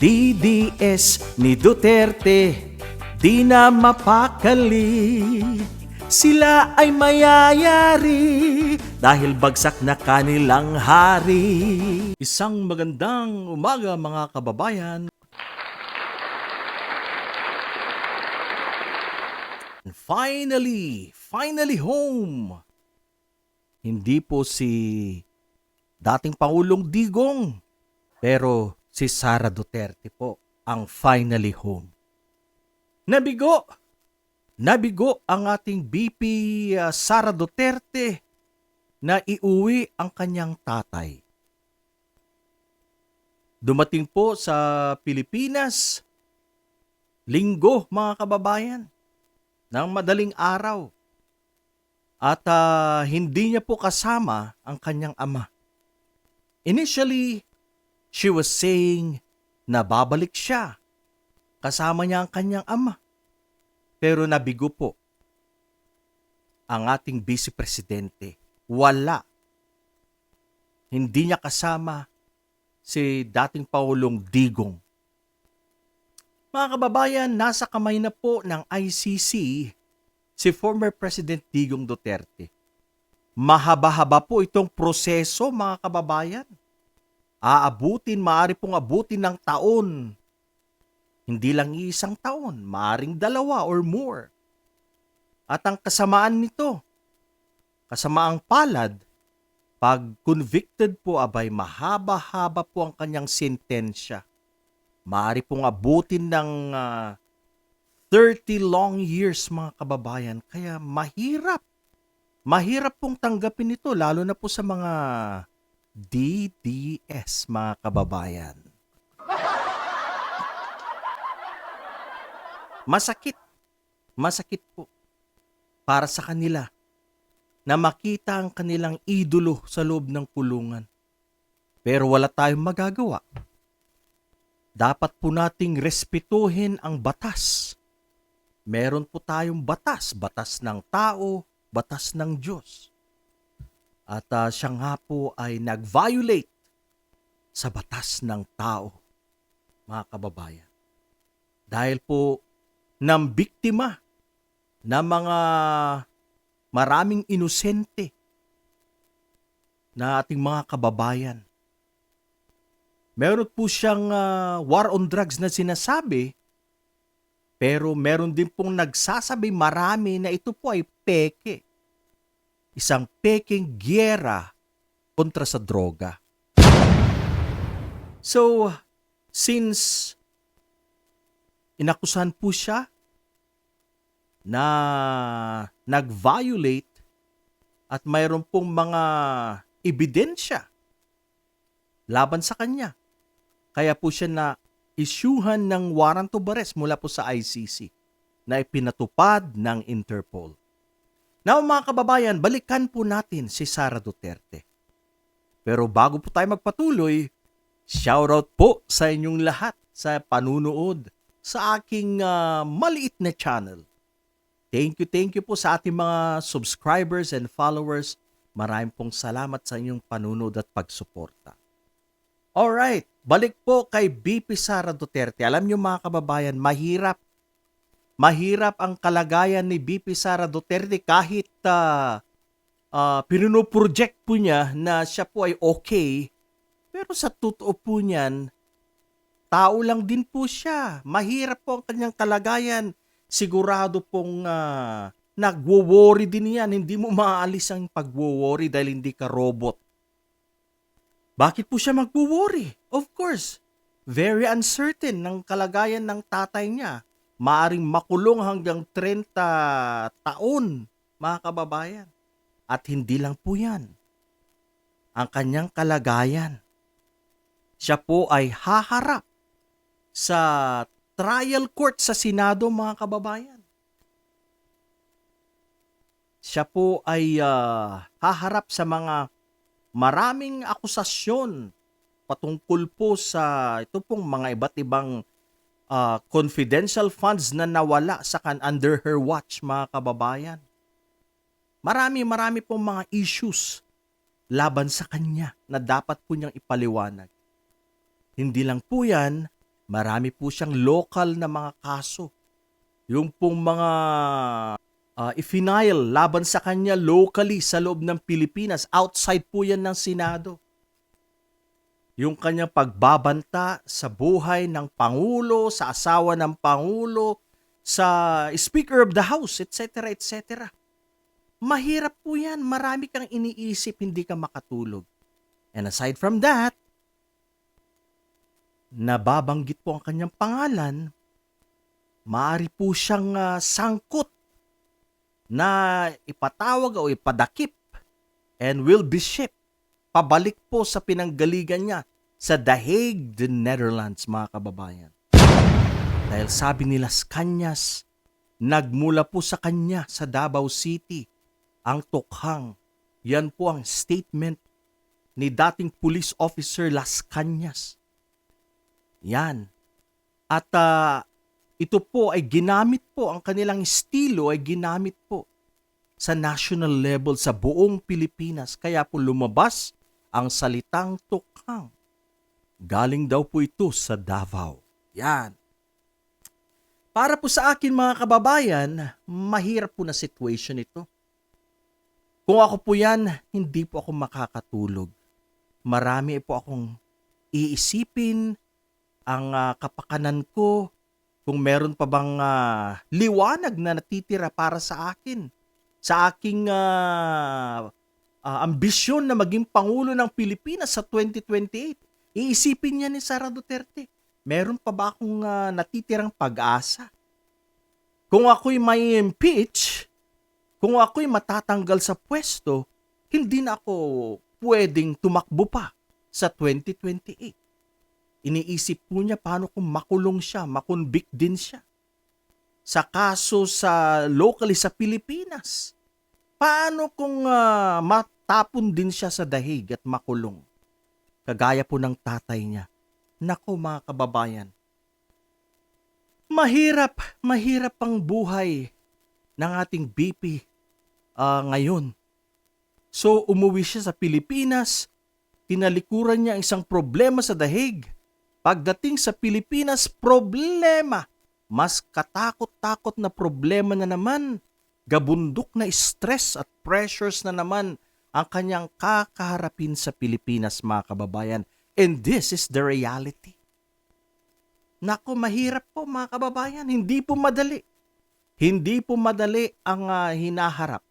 DDS ni Duterte, di na mapakali. Sila ay mayayari dahil bagsak na kanilang hari. Isang magandang umaga mga kababayan. And finally, finally home. Hindi po si dating Pangulong Digong, pero si Sara Duterte po ang finally home. Nabigo! Nabigo ang ating BP uh, Sara Duterte na iuwi ang kanyang tatay. Dumating po sa Pilipinas linggo mga kababayan ng madaling araw at ah, hindi niya po kasama ang kanyang ama. Initially, she was saying na babalik siya. Kasama niya ang kanyang ama. Pero nabigo po ang ating vice presidente. Wala. Hindi niya kasama si dating Pangulong Digong. Mga kababayan, nasa kamay na po ng ICC si former President Digong Duterte. Mahaba-haba po itong proseso, mga kababayan. Aabutin, maaari pong abutin ng taon. Hindi lang isang taon, maaring dalawa or more. At ang kasamaan nito, kasamaang palad, pag convicted po abay mahaba-haba po ang kanyang sentensya. Maaari pong abutin ng ah, 30 long years mga kababayan. Kaya mahirap. Mahirap pong tanggapin ito lalo na po sa mga DDS mga kababayan. Masakit. Masakit po para sa kanila na makita ang kanilang idolo sa loob ng kulungan. Pero wala tayong magagawa. Dapat po nating respetuhin ang batas. Meron po tayong batas, batas ng tao, batas ng Diyos. At ah, siya nga po ay nag-violate sa batas ng tao, mga kababayan. Dahil po ng biktima ng mga maraming inosente na ating mga kababayan. Meron po siyang ah, war on drugs na sinasabi, pero meron din pong nagsasabi marami na ito po ay peke. Isang peking gyera kontra sa droga. So, since inakusan po siya na nag-violate at mayroon pong mga ebidensya laban sa kanya. Kaya po siya na isyuhan ng warrant of arrest mula po sa ICC na ipinatupad ng Interpol. Now mga kababayan, balikan po natin si Sara Duterte. Pero bago po tayo magpatuloy, shoutout po sa inyong lahat sa panunood sa aking ah, maliit na channel. Thank you, thank you po sa ating mga subscribers and followers. Maraming pong salamat sa inyong panunood at pagsuporta. Alright, balik po kay BP Sara Duterte. Alam niyo mga kababayan, mahirap. Mahirap ang kalagayan ni BP Sara Duterte kahit uh, uh, project po niya na siya po ay okay. Pero sa totoo po niyan, tao lang din po siya. Mahirap po ang kanyang kalagayan. Sigurado pong uh, nagwo-worry din yan. Hindi mo maalis ang pagwo-worry dahil hindi ka robot. Bakit po siya magwo-worry? Of course, very uncertain ng kalagayan ng tatay niya. Maaring makulong hanggang 30 taon, mga kababayan. At hindi lang po yan. Ang kanyang kalagayan. Siya po ay haharap sa trial court sa Senado, mga kababayan. Siya po ay ah, haharap sa mga maraming akusasyon patungkol po sa ito pong mga iba't ibang ah, confidential funds na nawala sa kan under her watch mga kababayan. Marami marami pong mga issues laban sa kanya na dapat po niyang ipaliwanag. Hindi lang po yan Marami po siyang local na mga kaso. Yung pong mga uh, ifinail laban sa kanya locally sa loob ng Pilipinas. Outside po yan ng Senado. Yung kanyang pagbabanta sa buhay ng Pangulo, sa asawa ng Pangulo, sa Speaker of the House, etc. etc. Mahirap po yan. Marami kang iniisip, hindi ka makatulog. And aside from that, nababanggit po ang kanyang pangalan, maari po siyang ah, sangkot na ipatawag o ipadakip and will be shipped pabalik po sa pinanggaligan niya sa The Hague, the Netherlands, mga kababayan. Dahil sabi nila kanyas, nagmula po sa kanya sa Davao City ang tukhang. Yan po ang statement ni dating police officer Las Cañas. Yan. At ah, ito po ay ginamit po, ang kanilang estilo ay ginamit po sa national level sa buong Pilipinas. Kaya po lumabas ang salitang tukhang. Galing daw po ito sa Davao. Yan. Para po sa akin mga kababayan, mahirap po na situation ito. Kung ako po yan, hindi po ako makakatulog. Marami po akong iisipin, ang ah, kapakanan ko, kung meron pa bang ah, liwanag na natitira para sa akin, sa aking ah, ah, ambisyon na maging Pangulo ng Pilipinas sa 2028. Iisipin niya ni Sara Duterte, meron pa ba akong ah, natitirang pag-asa? Kung ako'y may impeach, kung ako'y matatanggal sa pwesto, hindi na ako pwedeng tumakbo pa sa 2028 iniisip po niya paano kung makulong siya, makonvict din siya. Sa kaso sa locally sa Pilipinas, paano kung ah, matapon din siya sa dahig at makulong? Kagaya po ng tatay niya. Nako mga kababayan, mahirap, mahirap ang buhay ng ating BP ah, ngayon. So umuwi siya sa Pilipinas, tinalikuran niya ang isang problema sa dahig Pagdating sa Pilipinas, problema. Mas katakot-takot na problema na naman. Gabundok na stress at pressures na naman ang kanyang kakaharapin sa Pilipinas, mga kababayan. And this is the reality. Nako, mahirap po mga kababayan. Hindi po madali. Hindi po madali ang ah, hinaharap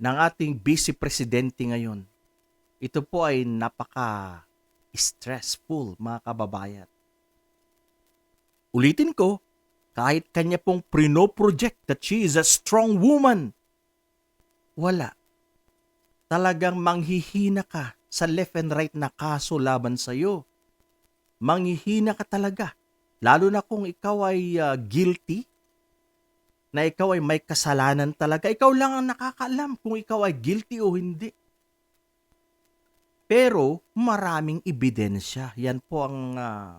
ng ating vice presidente ngayon. Ito po ay napaka stressful, mga kababayan. Ulitin ko, kahit kanya pong prino-project that she is a strong woman, wala. Talagang manghihina ka sa left and right na kaso laban sa iyo. Manghihina ka talaga. Lalo na kung ikaw ay uh, guilty, na ikaw ay may kasalanan talaga. Ikaw lang ang nakakaalam kung ikaw ay guilty o hindi. Pero maraming ebidensya. Yan po ang uh,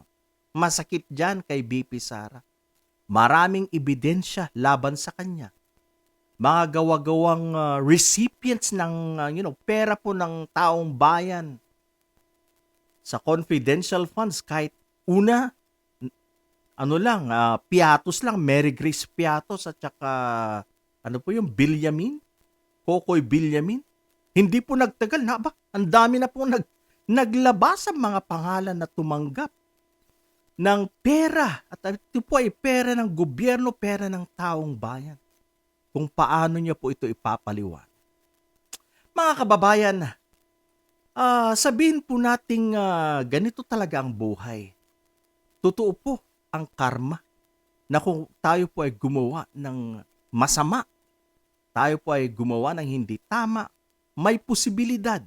masakit dyan kay BP Sara. Maraming ebidensya laban sa kanya. Mga gawa-gawang uh, recipients ng uh, you know, pera po ng taong bayan sa confidential funds kahit una ano lang, uh, Piatos lang, Mary Grace Piatos at saka ano po yung Bilyamin? Kokoy Bilyamin? Hindi po nagtagal na ba? Ang dami na po nag, naglabas ang mga pangalan na tumanggap ng pera. At ito po ay pera ng gobyerno, pera ng taong bayan. Kung paano niya po ito ipapaliwan. Mga kababayan, uh, sabihin po nating uh, ganito talaga ang buhay. Totoo po ang karma na kung tayo po ay gumawa ng masama, tayo po ay gumawa ng hindi tama, may posibilidad,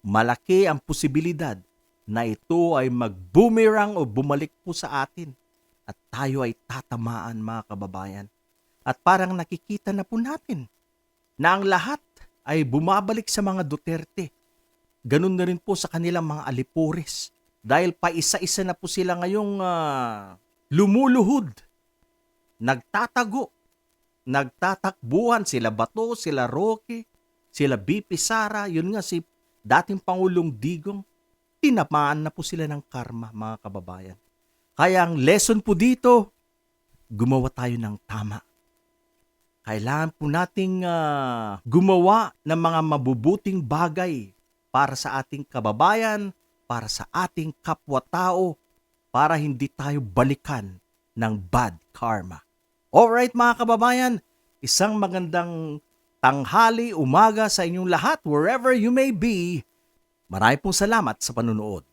malaki ang posibilidad na ito ay mag-boomerang o bumalik po sa atin at tayo ay tatamaan mga kababayan. At parang nakikita na po natin na ang lahat ay bumabalik sa mga Duterte. Ganun na rin po sa kanilang mga alipores. Dahil pa isa-isa na po sila ngayong uh, lumuluhod, nagtatago, nagtatakbuhan sila Bato, sila Roque, sila BP Sara, yun nga si dating Pangulong Digong, tinamaan na po sila ng karma mga kababayan. Kaya ang lesson po dito, gumawa tayo ng tama. Kailangan po nating ah, gumawa ng mga mabubuting bagay para sa ating kababayan, para sa ating kapwa-tao, para hindi tayo balikan ng bad karma. Alright mga kababayan, isang magandang tanghali, umaga sa inyong lahat wherever you may be. Marami pong salamat sa panunood.